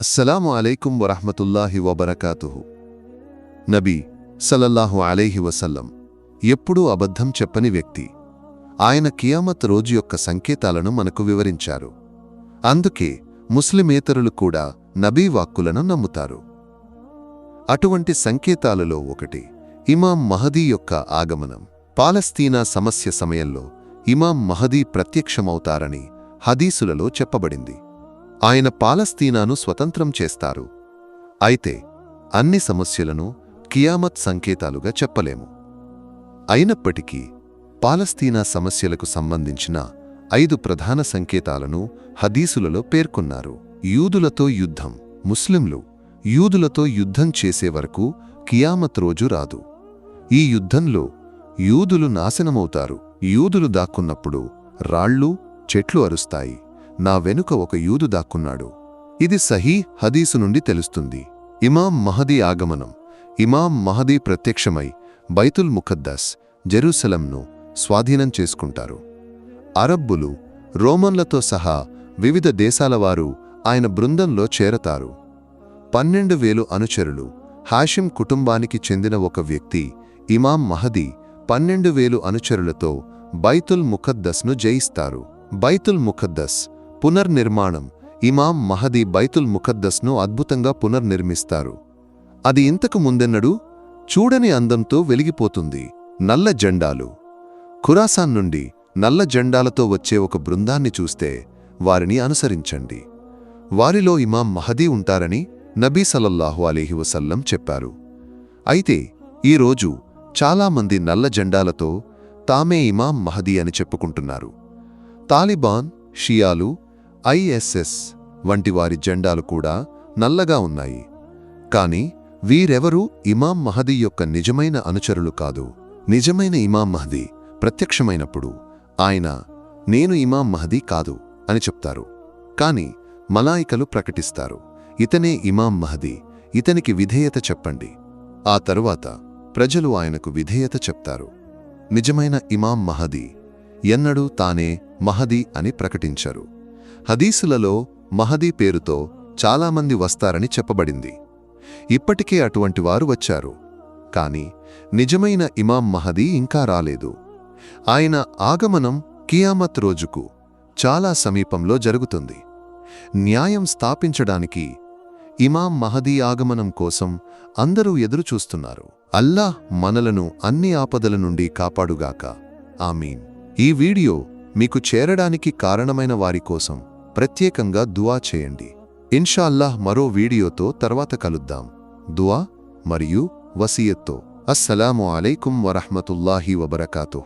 అస్సలాము అలైకుం వరహమతుల్లాహి వబరకాతుహు. నబీ సలల్లాహు అలైహి వసల్లం ఎప్పుడూ అబద్ధం చెప్పని వ్యక్తి. ఆయన కియామత్ రోజు యొక్క సంకేతాలను మనకు వివరించారు. అందుకే ముస్లిమేతరులు కూడా నబీ వాక్కులను నమ్ముతారు. అటువంటి సంకేతాలలో ఒకటి ఇమాం మహదీ యొక్క ఆగమనం. పాలస్తీనా సమస్య సమయంలో ఇమాం మహదీ ప్రత్యక్షమవుతారని హదీసులలో చెప్పబడింది. ఆయన పాలస్తీనాను స్వతంత్రం చేస్తారు. అయితే అన్ని సమస్యలను కియామత్ సంకేతాలుగా చెప్పలేము. అయినప్పటికీ పాలస్తీనా సమస్యలకు సంబంధించిన ఐదు ప్రధాన సంకేతాలను హదీసులలో పేర్కొన్నారు. యూదులతో యుద్ధం ముస్లింలు యూదులతో యుద్ధం చేసే వరకు కియామత్ రోజు రాదు. ఈ యుద్ధంలో యూదులు నాశనమవుతారు. యూదులు దాక్కున్నప్పుడు రాళ్ళు చెట్లు అరుస్తాయి. నా వెనుక ఒక యూదు దాక్కున్నాడు. ఇది సహీ హదీసు నుండి తెలుస్తుంది. ఇమాం మహదీ ఆగమనం. ఇమాం మహదీ ప్రత్యక్షమై బైతుల్ ముఖద్దస్ జెరూసలంను స్వాధీనం చేసుకుంటారు. అరబ్బులు రోమన్లతో సహా వివిధ దేశాలవారు ఆయన బృందంలో చేరతారు. పన్నెండు వేలు అనుచరులు హాషిం కుటుంబానికి చెందిన ఒక వ్యక్తి ఇమాం మహదీ పన్నెండు వేలు అనుచరులతో బైతుల్ ముఖద్దస్ను జయిస్తారు. బైతుల్ ముఖద్దస్ పునర్నిర్మాణం. ఇమాం మహదీ బైతుల్ ముఖద్దస్ను అద్భుతంగా పునర్నిర్మిస్తారు. అది ఇంతకు ముందెన్నడూ చూడని అందంతో వెలిగిపోతుంది. నల్ల జెండాలు. ఖురాసాన్ నుండి నల్ల జెండాలతో వచ్చే ఒక బృందాన్ని చూస్తే వారిని అనుసరించండి. వారిలో ఇమాం మహదీ ఉంటారని నబీ సలల్లాహు అలీహి వసల్లం చెప్పారు. అయితే ఈరోజు చాలామంది నల్ల జెండాలతో తామే ఇమాం మహదీ అని చెప్పుకుంటున్నారు. తాలిబాన్ షియాలు ఐఎస్ఎస్ వంటి వారి జెండాలు కూడా నల్లగా ఉన్నాయి. కాని వీరెవరూ ఇమాం మహదీ యొక్క నిజమైన అనుచరులు కాదు. నిజమైన ఇమాం మహదీ ప్రత్యక్షమైనప్పుడు ఆయన నేను ఇమాం మహదీ కాదు అని చెప్తారు. కాని మలాయికలు ప్రకటిస్తారు. ఇతనే ఇమాం మహదీ ఇతనికి విధేయత చెప్పండి. ఆ తరువాత ప్రజలు ఆయనకు విధేయత చెప్తారు. నిజమైన ఇమాం మహదీ ఎన్నడూ తానే మహదీ అని ప్రకటించరు. హదీసులలో మహదీ పేరుతో చాలామంది వస్తారని చెప్పబడింది. ఇప్పటికే అటువంటి వారు వచ్చారు. కాని నిజమైన ఇమాం మహదీ ఇంకా రాలేదు. ఆయన ఆగమనం కియామత్ రోజుకు చాలా సమీపంలో జరుగుతుంది. న్యాయం స్థాపించడానికి ఇమాం మహదీ ఆగమనం కోసం అందరూ ఎదురుచూస్తున్నారు. అల్లాహ్ మనలను అన్ని ఆపదల నుండి కాపాడుగాక. ఆమీన్. ఈ వీడియో మీకు చేరడానికి కారణమైన వారి కోసం ప్రత్యేకంగా దువా చేయండి. ఇన్షాల్లాహ్ మరో వీడియోతో తర్వాత కలుద్దాం. దువా మరియు వసీయత్తో. అస్సలాము అలైకుం వరహమతుల్లాహి వబర్కాతు.